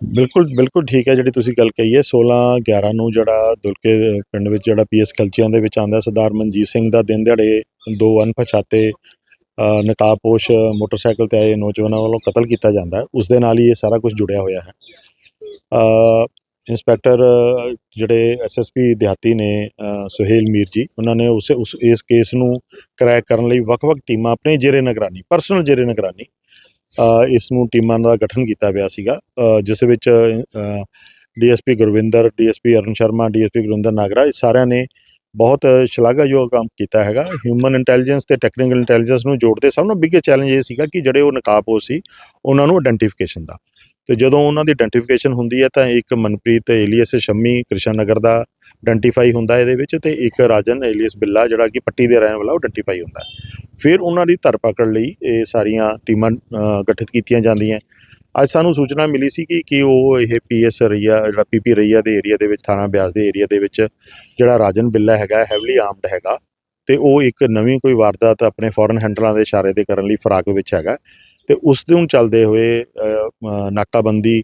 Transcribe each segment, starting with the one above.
ਬਿਲਕੁਲ ਬਿਲਕੁਲ ਠੀਕ ਹੈ ਜਿਹੜੀ ਤੁਸੀਂ ਗੱਲ ਕਹੀ ਹੈ। 16 11 ਨੂੰ ਜਿਹੜਾ ਦੁਲਕੇ ਪਿੰਡ ਵਿੱਚ ਜਿਹੜਾ ਪੀਐਸ ਕਲਚੀਆਂ ਦੇ ਵਿੱਚ ਆਂਦਾ ਸਰਦਾਰ ਮਨਜੀਤ ਸਿੰਘ ਦਾ ਦਿਨ ਦਿਹਾੜੇ ਦੋ ਅਣਪਛਾਤੇ ਅ, ਨਕਾਬਪੋਸ਼ ਮੋਟਰਸਾਈਕਲ ਤੇ ਆਏ ਨੌਜਵਾਨਾਂ ਵੱਲੋਂ ਕਤਲ ਕੀਤਾ ਜਾਂਦਾ ਹੈ। ਉਸ ਦੇ ਨਾਲ ਹੀ ਇਹ ਸਾਰਾ ਕੁਝ ਜੁੜਿਆ ਹੋਇਆ ਹੈ। ਅ, ਇੰਸਪੈਕਟਰ ਅ, ਜਿਹੜੇ ਐਸਐਸਪੀ ਦਿਹਾਤੀ ਨੇ ਸੁਹੇਲ ਮੀਰ ਜੀ ਉਹਨਾਂ ਨੇ ਉਸ ਉਸ ਇਸ ਕੇਸ ਨੂੰ ਕਰੈਕ ਕਰਨ ਲਈ ਵੱਖ-ਵੱਖ ਟੀਮਾਂ ਆਪਣੇ ਜੇਰੇ ਨਿਗਰਾਨੀ ਪਰਸਨਲ ਜੇਰੇ ਨਿਗਰਾਨੀ ਇਸ ਨੂੰ ਟੀਮਾਂ ਦਾ ਗਠਨ ਕੀਤਾ ਗਿਆ ਸੀਗਾ ਜਿਸ ਵਿੱਚ DSP Gurvinder, DSP Arun Sharma, DSP Gurinder Nagra, ਇਹ ਸਾਰਿਆਂ ਨੇ ਬਹੁਤ ਸ਼ਲਾਘਾਯੋਗ ਕੰਮ ਕੀਤਾ ਹੈਗਾ। ਹਿਊਮਨ ਇੰਟੈਲੀਜੈਂਸ ਤੇ ਟੈਕਨੀਕਲ ਇੰਟੈਲੀਜੈਂਸ ਨੂੰ ਜੋੜਦੇ ਸਭ ਨੂੰ ਬਿగ్గੇਸਟ ਚੈਲੰਜ ਇਹ ਸੀਗਾ ਕਿ ਜਿਹੜੇ ਉਹ ਨਕਾਬਪੋਸ਼ ਸੀ, ਉਹਨਾਂ ਨੂੰ ਆਇਡੈਂਟੀਫਿਕੇਸ਼ਨ ਦਾ। ਤੇ ਜਦੋਂ ਉਹਨਾਂ ਦੀ ਆਇਡੈਂਟੀਫਿਕੇਸ਼ਨ ਹੁੰਦੀ ਹੈ ਤਾਂ ਇੱਕ ਮਨਪ੍ਰੀਤ ਏਲੀਅਸ ਸ਼ੰਮੀ ਕ੍ਰਿਸ਼ਨ ਨਗਰ ਦਾ ਆਇਡੈਂਟੀਫਾਈ ਹੁੰਦਾ ਇਹਦੇ ਵਿੱਚ ਤੇ ਇੱਕ ਰਾਜਨ ਏਲੀਅਸ ਬਿੱਲਾ ਜਿਹੜਾ ਕਿ ਪੱਟੀ ਦੇ ਰਹਿਣ ਵਾਲਾ ਉਹ ਆਇਡੈਂਟੀਫਾਈ ਹੁੰਦਾ ਫਿਰ ਉਹਨਾਂ ਦੀ ਧਰਪਕੜ ਲਈ ਇਹ ਸਾਰੀਆਂ ਟੀਮਾਂ ਗਠਿਤ ਕੀਤੀਆਂ ਜਾਂਦੀਆਂ। ਅੱਜ ਸਾਨੂੰ ਸੂਚਨਾ ਮਿਲੀ ਸੀ ਕਿ ਕਿ ਉਹ ਇਹ ਪੀਐਸ ਰਈਆ, ਜਿਹੜਾ ਪੀਪੀ ਰਈਆ ਦੇ ਏਰੀਆ ਦੇ ਵਿੱਚ, ਥਾਣਾ ਬਿਆਸ ਦੇ ਏਰੀਆ ਦੇ ਵਿੱਚ ਜਿਹੜਾ ਰਾਜਨ ਬਿੱਲਾ ਹੈਗਾ ਹੈਵਲੀ ਆਰਮਡ ਹੈਗਾ ਤੇ ਉਹ ਇੱਕ ਨਵੀਂ ਕੋਈ ਵਾਰਦਾਤ ਆਪਣੇ ਫੋਰਨ ਹੈਂਡਲਾਂ ਦੇ ਇਸ਼ਾਰੇ ਤੇ ਕਰਨ ਲਈ ਫਰਾਕ ਵਿੱਚ ਹੈਗਾ ਤੇ ਉਸ ਦੇ ਨੂੰ ਚੱਲਦੇ ਹੋਏ ਨਾਕਾਬੰਦੀ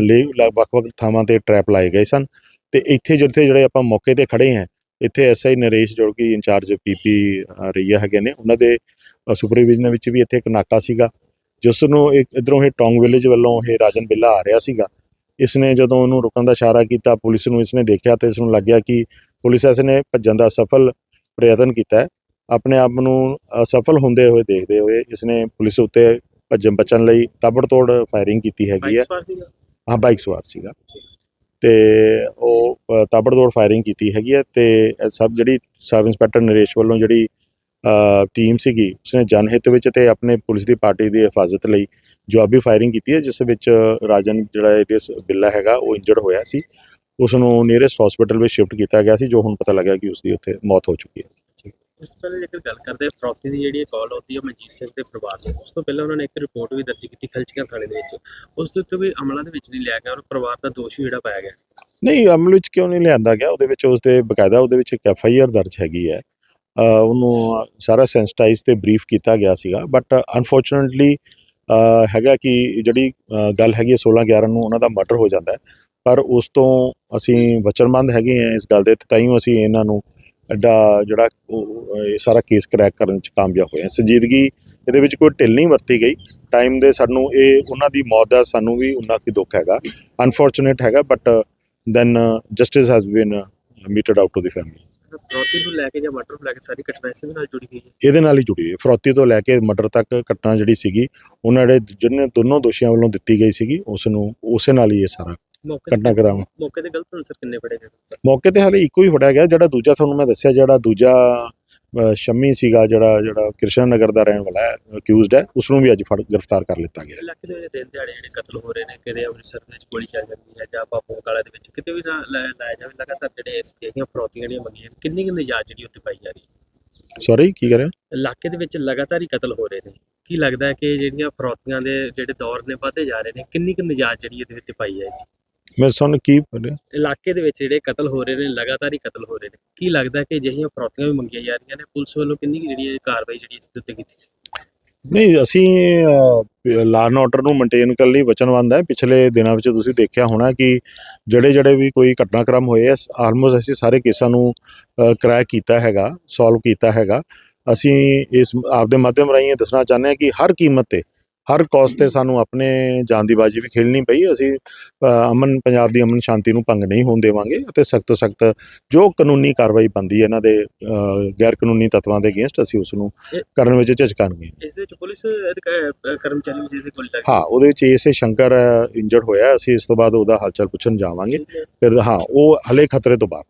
ਲਈ ਲ- ਵੱਖ-ਵੱਖ ਥਾਵਾਂ ਤੇ ਟ੍ਰੈਪ ਲਾਏ ਗਏ ਸਨ ਤੇ ਇੱਥੇ ਜਿੱਥੇ ਜਿਹੜੇ ਆਪਾਂ ਮੌਕੇ ਤੇ ਖੜੇ ਹਾਂ ਇੱਥੇ ਐਸਆਈ ਨਰੇਸ਼ ਜੋ ਕਿ ਇੰਚਾਰਜ ਪੀਪੀ ਰਈਆ ਹੈਗੇ ਨੇ ਉਹਨਾਂ ਦੇ ਸੁਪਰਵਾਈਜ਼ਨ ਵਿੱਚ ਵੀ ਇੱਥੇ ਇੱਕ ਨਾਕਾ ਸੀਗਾ ਜਿਸ ਨੂੰ ਇੱਕ ਇਧਰੋਂ ਇਹ ਟੌਂਗ ਵਿਲੇਜ ਵੱਲੋਂ ਇਹ ਰਾਜਨ ਬਿੱਲਾ ਆ ਰਿਹਾ ਸੀਗਾ। ਇਸ ਨੇ ਜਦੋਂ ਉਹਨੂੰ ਰੁਕਣ ਦਾ ਇਸ਼ਾਰਾ ਕੀਤਾ ਪੁਲਿਸ ਨੂੰ ਇਸਨੇ ਦੇਖਿਆ ਤੇ ਇਸ ਨੂੰ ਲੱਗਿਆ ਕਿ ਪੁਲਿਸ ਇਸ ਨੇ ਭੱਜਣ ਦਾ ਸਫਲ ਪ੍ਰਯਤਨ ਕੀਤਾ ਹੈ। ਆਪਣੇ ਆਪ ਨੂੰ ਅਸਫਲ ਹੁੰਦੇ ਹੋਏ ਦੇਖਦੇ ਹੋਏ ਇਸਨੇ ਪੁਲਿਸ ਉੱਤੇ ਭੱਜਣ ਬਚਣ ਲਈ ਤਾਬੜਤੋੜ ਫਾਇਰਿੰਗ ਕੀਤੀ ਹੈਗੀ ਹੈ। ਹਾਂ ਬਾਈਕ ਸਵਾਰ ਸੀਗਾ। ਤੇ ਉਹ ਅ, ਤਾਬੜਤੋੜ ਫਾਇਰਿੰਗ ਕੀਤੀ ਹੈਗੀ ਹੈ ਤੇ ਸਭ ਜਿਹੜੀ ਸਬ ਇੰਸਪੈਕਟਰ ਨਰੇਸ਼ ਵੱਲੋਂ ਜਿਹੜੀ ਟੀਮ ਸੀਗੀ ਉਸਨੇ ਜਨਹਿਤ ਵਿੱਚ ਤੇ ਆਪਣੇ ਪੁਲਿਸ ਦੀ ਪਾਰਟੀ ਦੀ ਹਿਫਾਜ਼ਤ ਲਈ ਜਵਾਬੀ ਫਾਇਰਿੰਗ ਕੀਤੀ ਹੈ ਜਿਸ ਵਿੱਚ ਰਾਜਨ ਜਿਹੜਾ ਏਡੀਐਸ ਬਿੱਲਾ ਹੈਗਾ ਉਹ ਇੰਜਰਡ ਹੋਇਆ ਸੀ। ਉਸ ਨੂੰ ਨੀਅਰੈਸਟ ਹਸਪੀਟਲ ਵਿੱਚ ਸ਼ਿਫਟ ਕੀਤਾ ਗਿਆ ਸੀ ਜੋ ਹੁਣ ਪਤਾ ਲੱਗਿਆ ਕਿ ਉਸ ਦੀ ਉੱਥੇ ਮੌਤ ਹੋ ਚੁੱਕੀ ਹੈ। ਇਸ ਤੋਂ ਪਹਿਲਾਂ ਜੇਕਰ ਗੱਲ ਕਰਦੇ ਫਰੋਤੀ ਦੀ ਜਿਹੜੀ ਕਾਲ ਆਉਂਦੀ ਹੈ ਮਨਜੀਤ ਸਿੰਘ ਦੇ ਪਰਿਵਾਰ ਨੂੰ ਉਸ ਤੋਂ ਪਹਿਲਾਂ ਉਹਨਾਂ ਨੇ ਇੱਕ ਰਿਪੋਰਟ ਵੀ ਦਰਜ ਕੀਤੀ ਖਲਚੀਆਂ ਥਾਣੇ ਦੇ ਵਿੱਚ। ਉਸ ਦੇ ਉੱਤੇ ਕੋਈ ਅਮਲਾਂ ਦੇ ਵਿੱਚ ਨਹੀਂ ਲਿਆ ਗਿਆ ਔਰ ਪਰਿਵਾਰ ਦਾ ਦੋਸ਼ ਵੀ ਜਿਹੜਾ ਪਾਇਆ ਗਿਆ। ਨਹੀਂ, ਅਮਲ ਵਿੱਚ ਕਿਉਂ ਨਹੀਂ ਲਿਆਂਦਾ ਗਿਆ? ਉਹਦੇ ਵਿੱਚ ਉਸ ਦੇ ਬਕਾਇਦਾ ਉਹਦੇ ਵਿੱਚ ਇੱਕ ਐਫ ਆਈ ਆਰ ਦਰਜ ਹੈਗੀ ਹੈ। ਉਹਨੂੰ ਸਾਰਾ ਸੈਂਸਿਟਾਈਜ਼ ਤੇ ਬਰੀਫ ਕੀਤਾ ਗਿਆ ਸੀਗਾ ਬਟ ਅਨਫੋਰਚੂਨਟਲੀ ਹੈਗਾ ਕਿ ਜਿਹੜੀ ਗੱਲ ਹੈਗੀ ਹੈ 16 11 ਨੂੰ ਉਹਨਾਂ ਦਾ ਮਰਡਰ ਹੋ ਜਾਂਦਾ ਪਰ ਉਸ ਤੋਂ ਅਸੀਂ ਵਚਨਬੰਦ ਹੈਗੇ ਆ ਇਸ ਗੱਲ ਦੇ, ਤੇ ਤਾਈਓ ਅਸੀਂ ਇਹਨਾਂ ਨੂੰ ਐਡਾ ਜਿਹੜਾ ਇਹ ਸਾਰਾ ਕੇਸ ਕਰੈਕ ਕਰਨ ਚ ਕਾਮਯਾਬ ਹੋਏ ਹਾਂ ਸੰਜੀਦਗੀ ਇਹਦੇ ਵਿੱਚ ਕੋਈ ਢਿੱਲ ਨਹੀਂ ਵਰਤੀ ਗਈ। ਟਾਈਮ ਦੇ ਸਾਨੂੰ ਇਹ ਉਹਨਾਂ ਦੀ ਮੌਤ ਦਾ ਸਾਨੂੰ ਵੀ ਉਨਾ ਕੀ ਦੁੱਖ ਹੈਗਾ। ਅਨਫੋਰਚੂਨੇਟ ਹੈਗਾ but then justice has been meted out to the family ਫਰੋਤੀ ਨੂੰ ਲੈ ਕੇ ਜਾਂ ਮਰਡਰ ਨੂੰ ਲੈ ਕੇ ਸਾਰੀ ਘਟਨਾ ਇਸੇ ਨਾਲ ਜੁੜੀ ਹੋਈ ਹੈ? ਇਹਦੇ ਨਾਲ ਹੀ ਜੁੜੀ ਹੈ। ਫਰੋਤੀ ਤੋਂ ਲੈ ਕੇ ਮਰਡਰ ਤੱਕ ਘਟਨਾ ਜਿਹੜੀ ਸੀਗੀ ਉਹਨਾਂ ਦੇ ਜਿਹਨੇ ਦੋਨੋਂ ਦੋਸ਼ੀਆਂ ਵੱਲੋਂ ਦਿੱਤੀ ਗਈ ਸੀਗੀ। ਉਸ ਨੂੰ ਉਸੇ ਨਾਲ ਹੀ ਇਹ ਸਾਰਾ ਮੌਕੇ ਘਟਨਾ ਮੌਕੇ ਤੇ ਗਲਤ ਅਨਸਰ ਕਿੰਨੇ ਫੜੇ ਗਏ? ਮੌਕੇ ਤੇ ਹਾਲੇ ਇੱਕੋ ਹੀ ਫੜਿਆ ਗਿਆ ਜਿਹੜਾ ਦੂਜਾ ਤੁਹਾਨੂੰ ਮੈਂ ਦੱਸਿਆ ਜਿਹੜਾ ਦੂਜਾ ਸ਼ੰਮੀ ਸੀਗਾ ਜਿਹੜਾ ਜਿਹੜਾ ਕ੍ਰਿਸ਼ਨ ਨਗਰ ਦਾ ਰਹਿਣ ਵਾਲਾ ਹੈ ਅਕਿਊਜ਼ਡ ਹੈ ਉਸ ਨੂੰ ਵੀ ਅੱਜ ਫੜ ਗ੍ਰਿਫਤਾਰ ਕਰ ਲਿੱਤਾ ਗਿਆ ਇਲਾਕੇ ਦੇ ਵਿੱਚ ਦਿਨ ਦਿਹਾੜੇ ਜਿਹੜੇ ਕਤਲ ਹੋ ਰਹੇ ਨੇ ਕਿਤੇ ਅੰਮ੍ਰਿਤਸਰ ਦੇ ਵਿੱਚ ਗੋਲੀ ਚੱਲ ਜਾਂਦੀ ਹੈ ਜਾਂ ਬਾਪੂ ਕਾਲਾ ਦੇ ਵਿੱਚ ਕਿਤੇ ਵੀ ਨਾ ਲੈ- ਲਾਇਆ ਜਾਵੇ ਲਗਾਤਾਰ ਜਿਹੜੇ ਇਸ ਜਿਹੜੀਆਂ ਫਰੋਤੀਆਂ ਜਿਹੜੀਆਂ ਮੰਗੀਆਂ ਨੇ, ਕਿੰਨੀ ਕਿੰਨੀ ਯਾਦ ਜਿਹੜੀ ਉੱਤੇ ਪਾਈ ਜਾ ਰਹੀ ਹੈ? ਸੌਰੀ ਕੀ ਕਰ ਰਹੇ ਹੋ? ਇਲਾਕੇ ਦੇ ਵਿੱਚ ਲਗਾਤਾਰ ਹੀ ਕਤਲ ਹੋ ਰਹੇ ਨੇ। ਕੀ ਲੱਗਦਾ ਹੈ ਕਿ ਜਿਹੜੀਆਂ ਫਰੋਤੀਆਂ ਦੇ ਜਿਹੜੇ ਦੌਰ ਨੇ ਵਧਦੇ ਜਾ ਰਹੇ ਨੇ ਕਿੰਨੀ ਕਿੰਨੀ ਯਾਦ ਜਿਹੜੀ ਇਹਦੇ ਵਿੱਚ ਪਾਈ ਜਾਏਗੀ ਮੈਂ ਤੁਹਾਨੂੰ ਕੀ ਬੋਲਿਆ ਇਲਾਕੇ ਦੇ ਵਿੱਚ ਜਿਹੜੇ ਕਤਲ ਹੋ ਰਹੇ ਨੇ ਲਗਾਤਾਰ ਹੀ ਕਤਲ ਹੋ ਰਹੇ ਨੇ ਕੀ ਲੱਗਦਾ ਕਿ ਅਜਿਹੀਆਂ ਫਰੋਤੀਆਂ ਵੀ ਮੰਗੀਆਂ ਜਾ ਰਹੀਆਂ ਨੇ? ਪੁਲਿਸ ਵੱਲੋਂ ਕਿੰਨੀ ਜਿਹੜੀ ਕਾਰਵਾਈ ਜਿਹੜੀ ਇਸ ਦੇ ਉੱਤੇ ਕੀਤੀ? ਨਹੀਂ ਅਸੀਂ ਲਾਅ ਐਂਡ ਆਰਡਰ ਨੂੰ ਮੇਨਟੇਨ ਕਰਨ ਲਈ ਵਚਨਬੰਦ ਹੈ। ਪਿਛਲੇ ਦਿਨਾਂ ਵਿੱਚ ਤੁਸੀਂ ਦੇਖਿਆ ਹੋਣਾ ਕਿ ਜਿਹੜੇ ਜਿਹੜੇ ਵੀ ਕੋਈ ਘਟਨਾਕ੍ਰਮ ਹੋਏ ਆ ਆਲਮੋਸਟ ਅਸੀਂ ਸਾਰੇ ਕੇਸਾਂ ਨੂੰ ਕਰੈਕ ਕੀਤਾ ਹੈਗਾ ਸੋਲਵ ਕੀਤਾ ਹੈਗਾ। ਅਸੀਂ ਇਸ ਆਪਦੇ ਮਾਧਿਅਮ ਰਾਹੀਂ ਦੱਸਣਾ ਚਾਹੁੰਦੇ ਹਾਂ ਕਿ ਹਰ ਕੀਮਤ ਤੇ ਹਰ ਕਾਸਟ ਤੇ ਸਾਨੂੰ ਆਪਣੇ ਜਾਨ ਦੀ ਬਾਜੀ ਵੀ ਖੇਡਣੀ ਪਈ। ਅਸੀਂ ਅਮਨ ਪੰਜਾਬ ਦੀ ਅਮਨ ਸ਼ਾਂਤੀ ਨੂੰ ਭੰਗ ਨਹੀਂ ਹੋਣ ਦੇਵਾਂਗੇ ਅਤੇ ਸਖਤ ਤੋਂ ਸਖਤ ਜੋ ਕਾਨੂੰਨੀ ਕਾਰਵਾਈ ਬੰਦੀ ਹੈ ਇਹਨਾਂ ਦੇ ਗੈਰ ਕਾਨੂੰਨੀ ਤੱਤਵਾਂ ਦੇ ਅਗੇਂਸਟ ਅਸੀਂ ਉਸ ਨੂੰ ਕਰਨ ਵਿੱਚ ਝਿਜਕਾਂਗੇ ਇਸ ਵਿੱਚ ਪੁਲਿਸ ਕਰਮਚਾਰੀ ਵੀ ਜਿਸ ਦੇ ਗੋਲੀ ਲੱਗ ਹਾਂ ਉਹਦੇ ਵਿੱਚ ਇਸੇ ਸ਼ੰਕਰ ਇੰਜਰਡ ਹੋਇਆ। ਅਸੀਂ ਇਸ ਤੋਂ ਬਾਅਦ ਉਹਦਾ ਹਾਲਚਲ ਪੁੱਛਣ ਜਾਵਾਂਗੇ। ਫਿਰ ਹਾਂ ਉਹ ਹਲੇ ਖਤਰੇ ਤੋਂ ਬਾਹਰ।